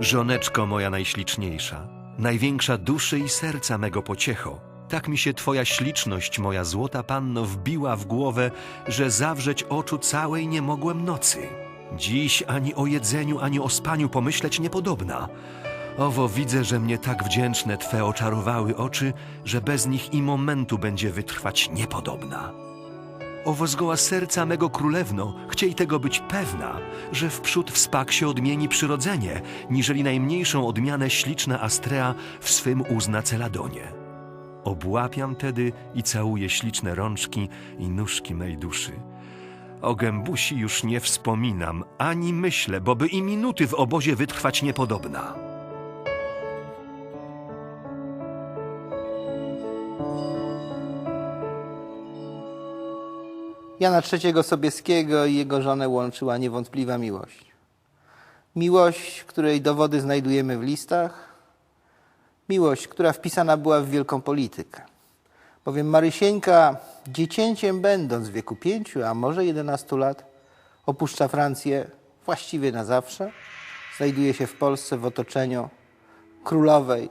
Żoneczko moja najśliczniejsza, największa duszy i serca mego pociecho, tak mi się twoja śliczność, moja złota panno, wbiła w głowę, że zawrzeć oczu całej nie mogłem nocy. Dziś ani o jedzeniu, ani o spaniu pomyśleć niepodobna. Owo widzę, że mnie tak wdzięczne twe oczarowały oczy, że bez nich i momentu będzie wytrwać niepodobna. Owo zgoła serca mego królewno, chciej tego być pewna, że wprzód wspak się odmieni przyrodzenie, niżeli najmniejszą odmianę śliczna Astrea w swym uzna Celadonie. Obłapiam tedy i całuję śliczne rączki i nóżki mej duszy. O gębusi już nie wspominam, ani myślę, bo by i minuty w obozie wytrwać niepodobna. Jana III Sobieskiego i jego żonę łączyła niewątpliwa miłość. Miłość, której dowody znajdujemy w listach, miłość, która wpisana była w wielką politykę. Bowiem Marysieńka, dziecięciem będąc w wieku pięciu, a może 11 lat, opuszcza Francję właściwie na zawsze. Znajduje się w Polsce w otoczeniu królowej,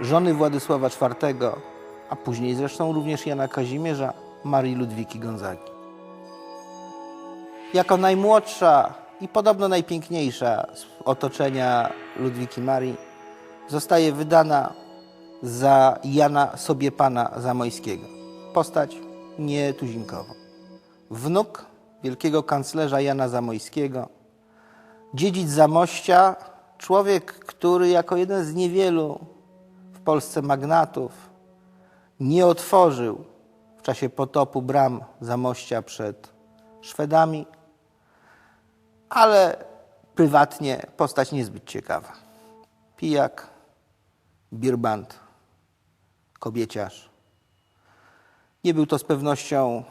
żony Władysława IV, a później zresztą również Jana Kazimierza, Marii Ludwiki Gonzagi. Jako najmłodsza i podobno najpiękniejsza z otoczenia Ludwiki Marii zostaje wydana za Jana Sobiepana Zamojskiego. Postać nietuzinkowa. Wnuk wielkiego kanclerza Jana Zamojskiego, dziedzic Zamościa, człowiek, który jako jeden z niewielu w Polsce magnatów nie otworzył w czasie potopu bram Zamościa przed Szwedami, ale prywatnie postać niezbyt ciekawa. Pijak, birbant, kobieciarz. Nie był to z pewnością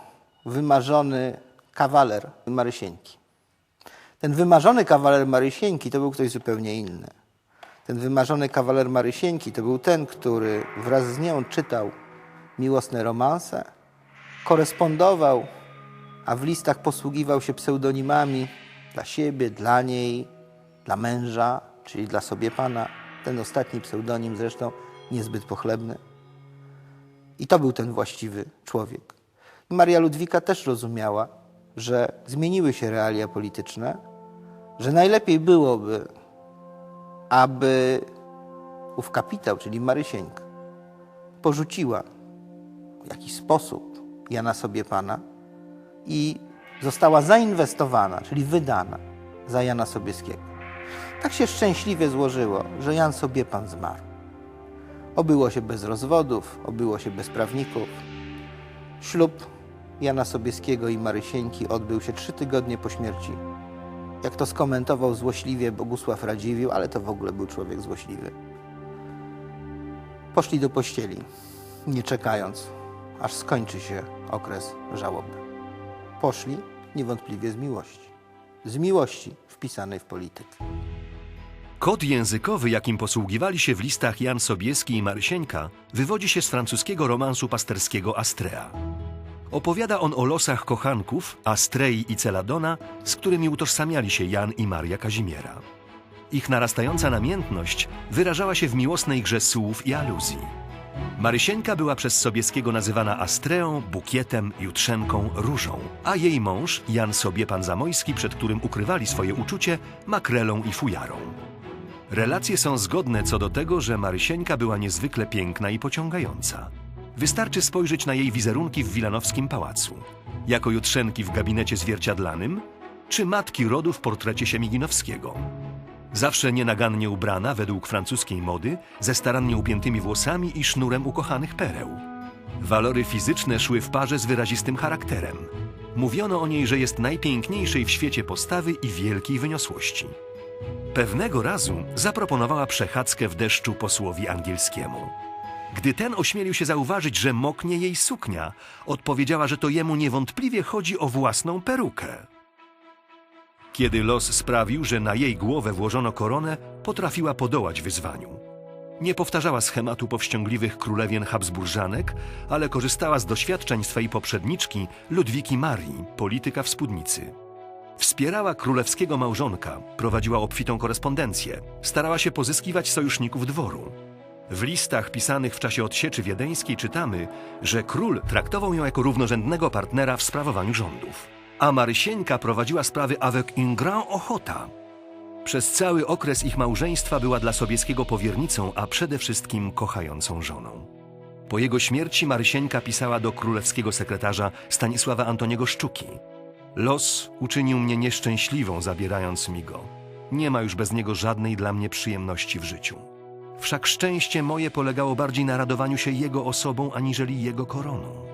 wymarzony kawaler Marysieńki. Ten wymarzony kawaler Marysieńki to był ktoś zupełnie inny. Ten wymarzony kawaler Marysieńki to był ten, który wraz z nią czytał miłosne romanse, korespondował, a w listach posługiwał się pseudonimami dla siebie, dla niej, dla męża, czyli dla sobie pana. Ten ostatni pseudonim zresztą niezbyt pochlebny. I to był ten właściwy człowiek. Maria Ludwika też rozumiała, że zmieniły się realia polityczne, że najlepiej byłoby, aby ów kapitał, czyli Marysieńka, porzuciła w jakiś sposób Jana sobie pana i została zainwestowana, czyli wydana za Jana Sobieskiego. Tak się szczęśliwie złożyło, że Jan sobie pan zmarł. Obyło się bez rozwodów, obyło się bez prawników. Ślub Jana Sobieskiego i Marysieńki odbył się trzy tygodnie po śmierci. Jak to skomentował złośliwie Bogusław Radziwiłł, ale to w ogóle był człowiek złośliwy. Poszli do pościeli, nie czekając, aż skończy się okres żałoby. Poszli niewątpliwie z miłości. Z miłości wpisanej w politykę. Kod językowy, jakim posługiwali się w listach Jan Sobieski i Marysieńka, wywodzi się z francuskiego romansu pasterskiego Astrea. Opowiada on o losach kochanków Astrei i Celadona, z którymi utożsamiali się Jan i Maria Kazimiera. Ich narastająca namiętność wyrażała się w miłosnej grze słów i aluzji. Marysieńka była przez Sobieskiego nazywana Astreą, Bukietem, Jutrzenką, Różą, a jej mąż, Jan Sobiepan Zamojski, przed którym ukrywali swoje uczucie, Makrelą i Fujarą. Relacje są zgodne co do tego, że Marysieńka była niezwykle piękna i pociągająca. Wystarczy spojrzeć na jej wizerunki w Wilanowskim pałacu. Jako jutrzenki w gabinecie zwierciadlanym, czy matki rodu w portrecie Siemiginowskiego. Zawsze nienagannie ubrana według francuskiej mody, ze starannie upiętymi włosami i sznurem ukochanych pereł. Walory fizyczne szły w parze z wyrazistym charakterem. Mówiono o niej, że jest najpiękniejszej w świecie postawy i wielkiej wyniosłości. Pewnego razu zaproponowała przechadzkę w deszczu posłowi angielskiemu. Gdy ten ośmielił się zauważyć, że moknie jej suknia, odpowiedziała, że to jemu niewątpliwie chodzi o własną perukę. Kiedy los sprawił, że na jej głowę włożono koronę, potrafiła podołać wyzwaniu. Nie powtarzała schematu powściągliwych królewien Habsburżanek, ale korzystała z doświadczeń swej poprzedniczki Ludwiki Marii, polityka w spódnicy. Wspierała królewskiego małżonka, prowadziła obfitą korespondencję, starała się pozyskiwać sojuszników dworu. W listach pisanych w czasie odsieczy wiedeńskiej czytamy, że król traktował ją jako równorzędnego partnera w sprawowaniu rządów. A Marysieńka prowadziła sprawy avec une grande ochota. Przez cały okres ich małżeństwa była dla Sobieskiego powiernicą, a przede wszystkim kochającą żoną. Po jego śmierci Marysieńka pisała do królewskiego sekretarza Stanisława Antoniego Szczuki. Los uczynił mnie nieszczęśliwą, zabierając mi go. Nie ma już bez niego żadnej dla mnie przyjemności w życiu. Wszak szczęście moje polegało bardziej na radowaniu się jego osobą, aniżeli jego koroną.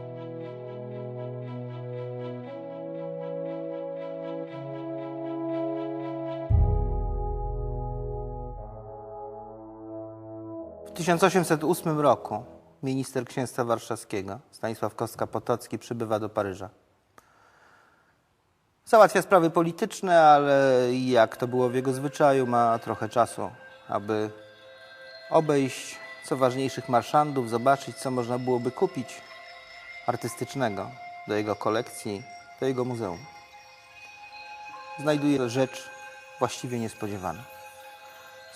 1808 roku minister księstwa warszawskiego Stanisław Kostka-Potocki przybywa do Paryża. Załatwia sprawy polityczne, ale jak to było w jego zwyczaju, ma trochę czasu, aby obejść co ważniejszych marszandów, zobaczyć, co można byłoby kupić artystycznego do jego kolekcji, do jego muzeum. Znajduje rzecz właściwie niespodziewana.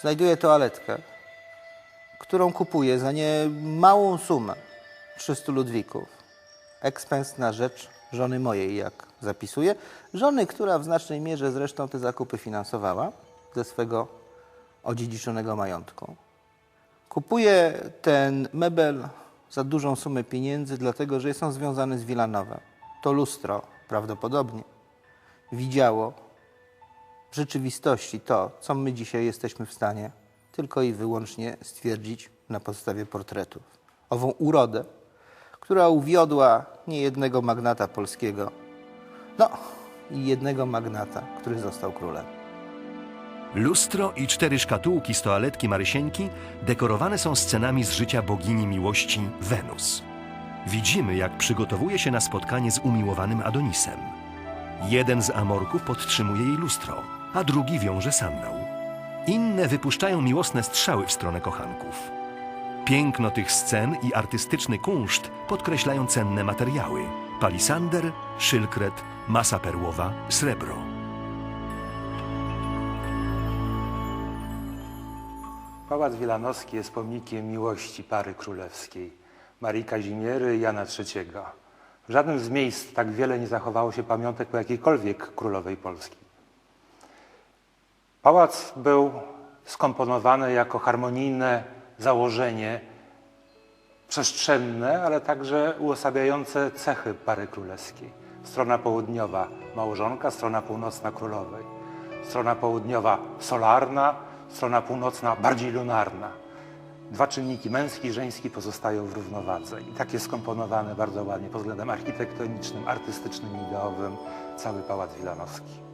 Znajduje toaletkę, którą kupuje za niemałą sumę 300 ludwików. Ekspens na rzecz żony mojej, jak zapisuje. Żony, która w znacznej mierze zresztą te zakupy finansowała ze swego odziedziczonego majątku. Kupuje ten mebel za dużą sumę pieniędzy, dlatego że jest on związany z Villanowem. To lustro prawdopodobnie widziało w rzeczywistości to, co my dzisiaj jesteśmy w stanie tylko i wyłącznie stwierdzić na podstawie portretów. Ową urodę, która uwiodła niejednego magnata polskiego, no i jednego magnata, który został królem. Lustro i cztery szkatułki z toaletki Marysieńki dekorowane są scenami z życia bogini miłości Wenus. Widzimy, jak przygotowuje się na spotkanie z umiłowanym Adonisem. Jeden z amorków podtrzymuje jej lustro, a drugi wiąże sandał. Inne wypuszczają miłosne strzały w stronę kochanków. Piękno tych scen i artystyczny kunszt podkreślają cenne materiały: palisander, szylkret, masa perłowa, srebro. Pałac Wilanowski jest pomnikiem miłości pary królewskiej Marii Kazimiery i Jana III. W żadnym z miejsc tak wiele nie zachowało się pamiątek po jakiejkolwiek królowej Polski. Pałac był skomponowany jako harmonijne założenie przestrzenne, ale także uosabiające cechy pary królewskiej. Strona południowa małżonka, strona północna królowej. Strona południowa solarna, strona północna bardziej lunarna. Dwa czynniki, męski i żeński, pozostają w równowadze. I tak jest skomponowany bardzo ładnie pod względem architektonicznym, artystycznym, ideowym cały Pałac Wilanowski.